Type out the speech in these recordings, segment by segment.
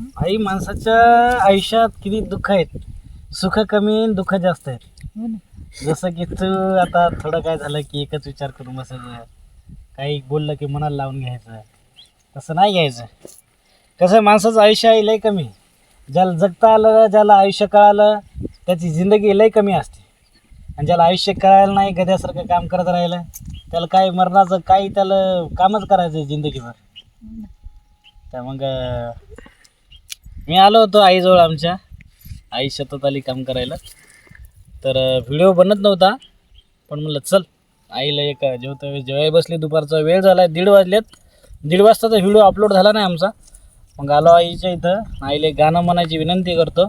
आई माणसाच्या आयुष्यात किती दुःख आहेत? सुख कमी दुःख जास्त आहेत. हो ना. जसं की तू आता थोडं काय झालं की एकच विचार करून बसायचं. काही बोललं की मनाला लावून घ्यायचं. तसं नाही घ्यायचं. कसं माणसाचं आयुष्य आहे लय कमी. ज्याला जगता आलं ज्याला आयुष्य कळालं त्याची जिंदगी लय कमी असते. आणि ज्याला आयुष्य कळायला नाही गद्यासारखं काम करत राहिलं त्याला काय मरणाचं काही त्याला कामच करायचं आहे जिंदगीभर. हो. तर मग मी आलो होतो आईजवळ आमच्या. आई शेतात आली काम करायला. तर व्हिडिओ बनत नव्हता. पण म्हणलं चल आईला एक जेवता वेळेस जेवाय बसली. दुपारचा वेळ झाला दीड वाजलेत. दीड वाजताचा व्हिडिओ अपलोड झाला नाही आमचा. मग आलो आईच्या इथं. आईला एक गाणं म्हणायची विनंती करतो.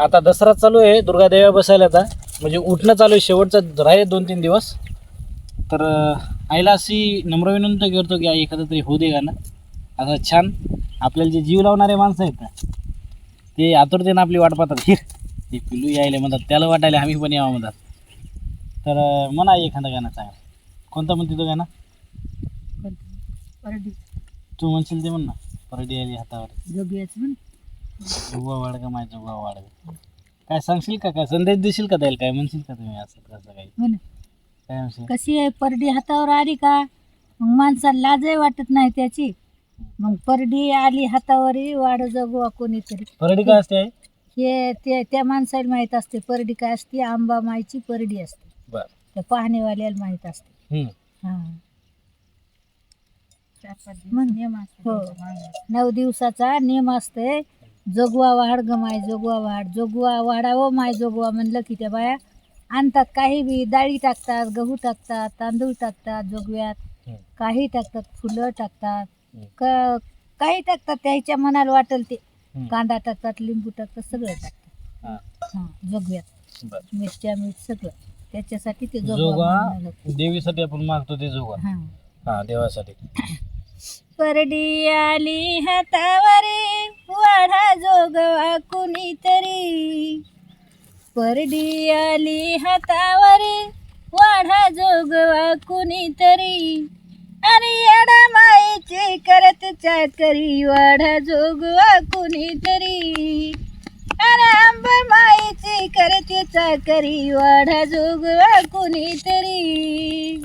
आता दसरा चालू आहे दुर्गादेव्या बसायला आता म्हणजे उठणं चालू आहे शेवटचं राहिले दोन तीन दिवस. तर आईला अशी नम्र विनंती करतो की आई एखादं तरी होऊ दे गाणं. असं छान आपल्याला जे जीव लावणारे माणसं आहेत ना ते आतुरतेनं आपली वाट पाहतात. हिर ते पिलू यायले म्हणतात त्याला वाटायला आम्ही पण यावं म्हणतात. तर म्हणा एखादं गाणं चांगलं. कोणतं म्हणते तो गाणं? तू म्हणशील ते म्हण ना परडी आली हातावर. म्हण. जुगवा वाडगा माय जुगवा वाडगा काय सांगशील का काय संदेश देशील का त्याला? काय म्हणशील का तुम्ही असं कसं काही? काय म्हणशील? कशी आहे परडी हातावर आली का? मग माणसाला लाजही वाटत नाही त्याची. मग परडी आली हातावरी वाड जगवा कोणीतरी. परडी काय असते आई? हे ते त्या माणसाला माहीत असते परडी काय असते? आंबा मायची परडी असते. बर. त्या पाहणेवाल्याला माहीत असते. हम्म. हा. हो. नऊ दिवसाचा नियम असते. जोगवा वाढ ग माय जोगवा वाढ जोगवा वाढावं माय जोगवा म्हणलं की त्या बाया आणतात. काही बी डाळी टाकतात गहू टाकतात तांदूळ टाकतात जोगव्यात. हम्म. काही टाकतात फुलं टाकतात. क काही टाकतात त्याच्या मनाला वाटेल ते. कांदा टाकतात लिंबू टाकतात सगळं टाकतात. हा. हां जोगव्यात. बर. मिरच्या मीठ सगळं. त्याच्यासाठी ते जोगा जोगवा. देवीसाठी आपण मागतो ते जोगा हां. हा देवासाठी. परडी आली हातावरी वाढा जोगवा कुणीतरी. परडी आली हातावरी वाढा जोगवा कुणीतरी. आणि येडा माईची करत चाकरी वाढा जोगवा कुणीतरी. अरे आंब माईची करते चाकरी वाढा जोगवा कुणीतरी.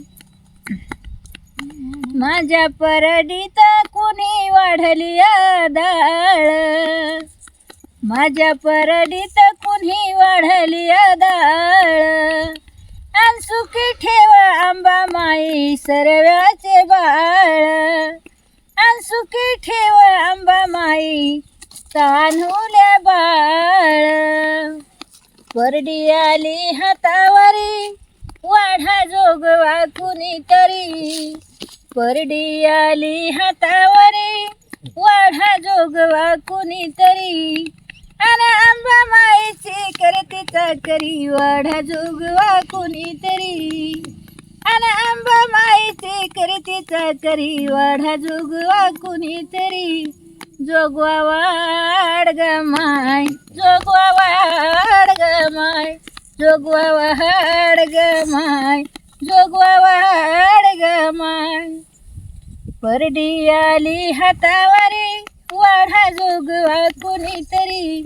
माझ्या परडीत कुणी वाढली डाळ माझ्या परडीत कुणी वाढली डाळ आणि सुखी ठेव आंबा माई सरव्याचे बाळ. सुखी ठेव आंबा माई तान्हुल्या बाळ. परडी आली हातावरी वाढा जोगवा कुणीतरी परडी आली हातावरी वाढा जोगवा कुणीतरी अरे आंबा माईची करते चाकरी वाढा जोगवा कुणीतरी अरे आंबा माईची करते चाकरी वाढा जोगवा कुणीतरी. जोगवा वाड ग माय जोगवा वाड ग माय जोगवा वाड ग माय जोगवा वाड ग माय. परडी आली हातावरी वाढा जोगवा कुणीतरी.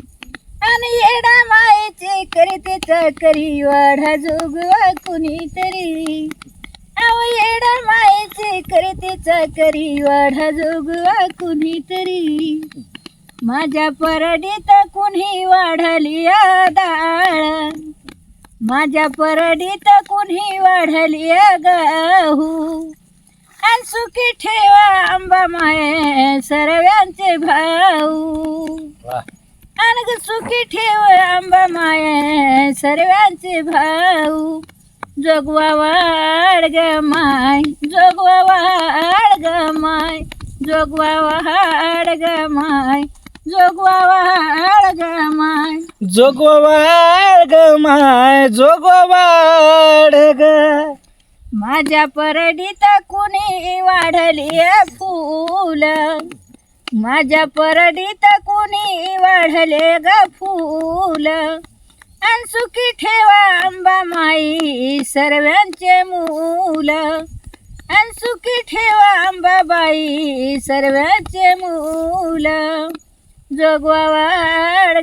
आणि येडा मायचे करते चाकरी वाढा जोगवा कुणीतरी. अहो मायेचे करते चाकरी वाढा जोगवा कुणीतरी. माझ्या परडीत कुणी वाढली डाळ माझ्या परडीत कुणी वाढली गहू? आणि सुखी ठेवा आंबा माये सर्वांचे भाऊ. वा. आणि ग सुखी ठेव आंबा माये सर्वांचे भाऊ. जोगवा वाढ ग माय जोगवा वाढ ग माय जोगवा वाढ ग माय जोगवा वाढ ग माय. जोगवा वाढ ग माय जोगवा वाढ ग. माझ्या परडीत कुणी वाढली फूल? माझ्या परडीत कुणी वाढले ग फूल? सुखी ठेवा आंबा माई सर्वांचे मूल. आणि सुखी ठेवा अंबाबाई सर्वांचे मूल. जोगवा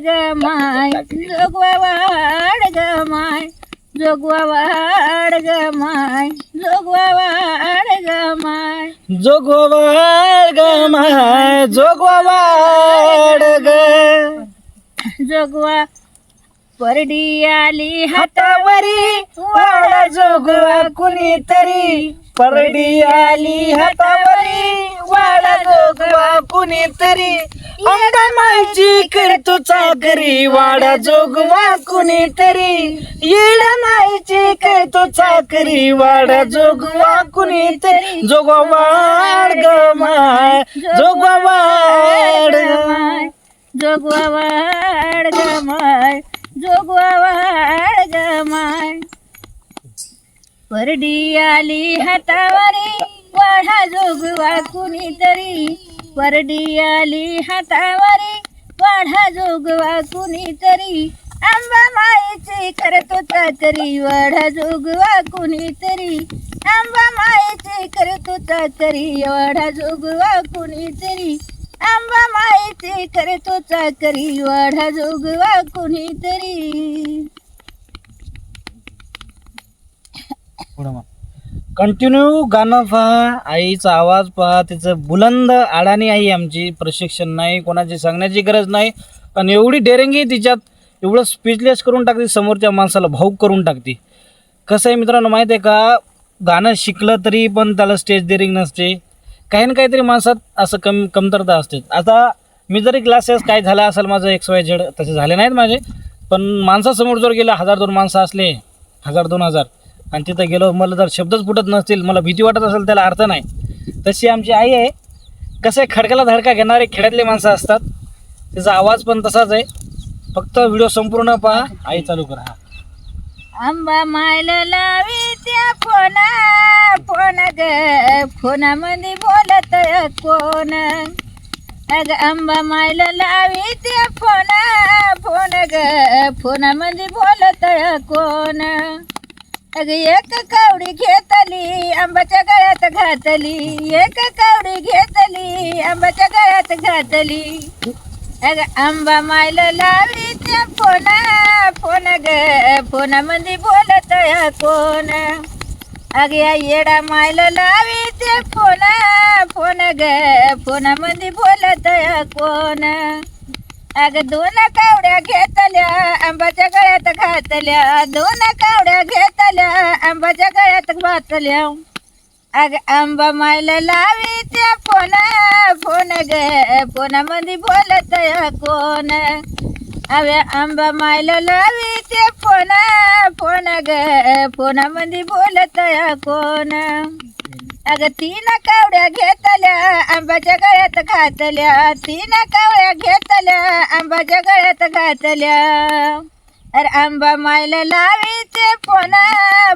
ग माय जोगवा ग माय जोगवा ग माय जोगवा ग माय जोगवा ग माय जोगवा ग. जोगवा परडी आली हातावरी वाडा जोगवा कुणीतरी. परडी आली हातावरी वाडा जोगवा कुणीतरी. मायची करतो चाकरी वाडा जोगवा कुणीतरी. येडा मायची करतो चाकरी वाडा जोगवा कुणीतरी. जोगवा वाड ग माय जोगवा वाड. जोगवा वाढ ग माय. जोगवा वाढ ग माय परडी आली हातावरी वाढा जोगवा कुणीतरी. परडी आली हातावरी वाढा जोगवा कुणीतरी. आंबा मायेची करतो चाकरी वाढा जोगवा कुणीतरी. आंबा मायेची करतो चाकरी वाढा जोगवा कुणीतरी. आंबा मायेची करतो चाकरी वाढा जोगवा कुणीतरी. कंटिन्यू गाणं पहा आईचा आवाज पहा तिचं बुलंद आडाणी आई आमची. प्रशिक्षण नाही कोणाची सांगण्याची गरज नाही. पण एवढी डेरिंगी तिच्यात एवढं स्पीचलेस करून टाकते समोरच्या माणसाला भाऊक करून टाकते. कसं आहे मित्रांनो माहीत आहे का? गाणं शिकलं तरी पण त्याला स्टेज डेअरिंग नसते. काही ना काहीतरी माणसात असं कम कमतरता असते. आता मी जरी क्लासेस काय झालं असेल माझं एक्स वाय झेड तसे झाले नाहीत माझे पण माणसासमोर जर गेलं हजार दोन माणसं असले हजार दोन हजार आणि तिथं गेलो मला जर शब्दच फुटत नसतील मला भीती वाटत असेल त्याला अर्थ नाही. तशी आमची आई आहे. कसं आहे खडक्याला धडका घेणारे खेड्यातले माणसं असतात. त्याचा आवाज पण तसाच आहे. फक्त व्हिडिओ संपूर्ण पहा. आई चालू करा. आंबा मायला लावी त्या फोना कोण ग फोनामध्ये बोलत कोण? अग अंबा मायला लावी ते फोन फोन ग फोनामध्ये बोलत कोण? अग एक कावडी घेतली आंबाच्या गळ्यात घातली. एक कावडी घेतली आंबाच्या गळ्यात घातली. अग आंबा मायला लावी त्या फोन फोन ग फोनामध्ये बोलत कोण? अग या येडा मायला लावी ते फोना फोन ग फोनामध्ये बोलत कोण? अग दोन कावड्या घेतल्या आंबाच्या गळ्यात घातल्या. दोन कावड्या घेतल्या आंबाच्या गळ्यात घातल्या. अग आंबा मायला लावी त्या फोन फोन ग फोनामध्ये बोलत कोण? अवे आंबा मायला लावी ते फोन फोन ग फोनामध्ये बोलत कोण? अग तीन कावड्या घेतल्या आंबाच्या गळ्यात घातल्या. तीन कावड्या घेतल्या आंबाच्या गळ्यात घातल्या. अरे आंबा मायला लावी ते फोन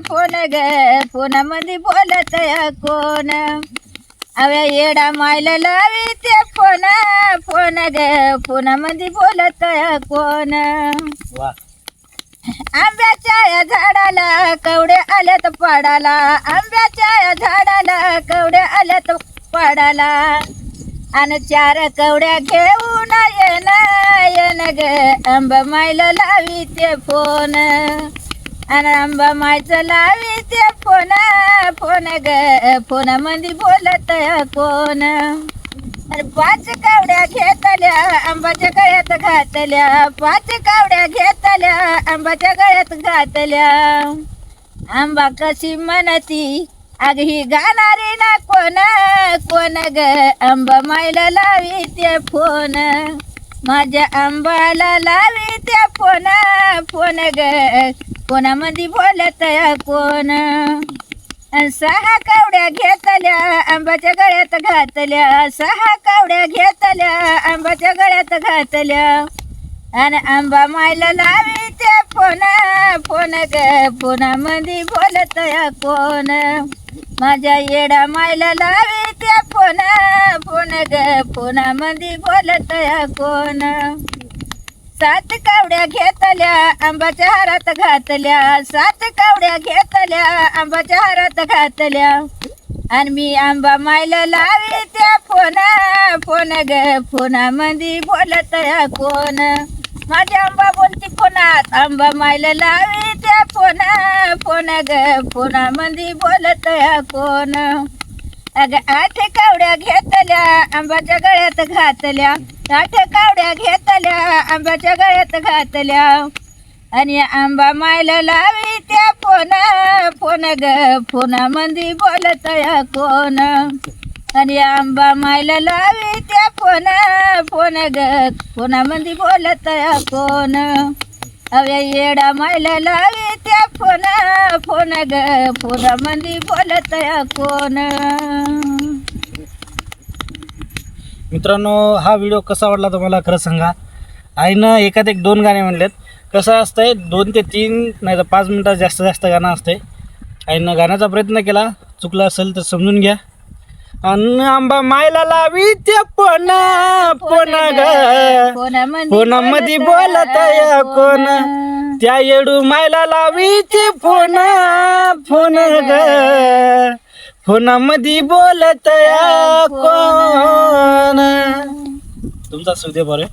फोन ग फोनामध्ये बोलत कोण? अव्या येडा मायला लावी ते फोन फोन ग फोनामध्ये बोलत कोण? आंब्याच्या या झाडाला कवड्या आल्यात पाडाला. आंब्याच्या या झाडाला कवड्या आल्यात पाडाला. आणि चार कवड्या घेऊन येन येन ग आंबा मायला लावी ते फोन. आणि आंबा मायचं लावी ते फोन फोन ग फोनामध्ये बोलत कोण? अरे पाच कावड्या घेतल्या आंबाच्या गळ्यात घातल्या. पाच कावड्या घेतल्या आंबाच्या गळ्यात घातल्या. आंबा कशी म्हणती अग ही गाणारी ना कोण? कोण ग? आंबा मायला लावी ते फोन. माझ्या आंबाला लावी ते फोन फोन ग. कोणामध्ये बोलत कोण? सहा कावड्या घेतल्या आंब्याच्या गळ्यात घातल्या. सहा कावड्या घेतल्या आंब्याच्या गळ्यात घातल्या. आणि आंबा मायला लावी त्या फोन फोन ग फोनामध्ये बोलत कोण? माझ्या येडा मायला लावी त्या फोन फोन ग फोनामध्ये बोलत कोण? सात कावड्या घेतल्या आंबाच्या हारात घातल्या. सात कावड्या घेतल्या आंबाच्या हारात घातल्या. आणि मी आंबा मायला लावी त्या फोन फोन ग फोनामध्ये बोलत कोण? माझ्या आंबा बोलती फोनात आंबा मायला लावी त्या फोन फोन ग फोनामध्ये बोलत कोण? अग आठ कावड्या घेतल्या आंबाच्या गळ्यात घातल्या. आठ कावड्या घेतल्या आंबाच्या गळ्यात घातल्या. आणि आंबा मायला लावी त्या फोन फोन ग फोनामध्ये बोलत या कोण? आणि आंबा मायला लावी त्या फोन फोन ग फोनामध्ये बोलत या कोण? अव्या येडा मायला लावी त्या फोन फोन ग फोनामध्ये बोलत या कोण? मित्रांनो हा व्हिडिओ कसा वाटला तुम्हाला खरं सांगा. आईनं एकात एक दोन गाणे म्हणलेत. कसं असतंय दोन ते तीन नाही तर पाच मिनटात जास्त जास्त गाणं असतंय. आईनं गाण्याचा प्रयत्न केला. चुकला असेल तर समजून घ्या. अन्न आंबा मायला लावी त्या पोना पोना ग? फोनामध्ये बोलत कोण? त्या येडू मायला लावी ते फोन फोन ग. फोनामध्ये बोलत या कोण? तुमचा सुदे बरे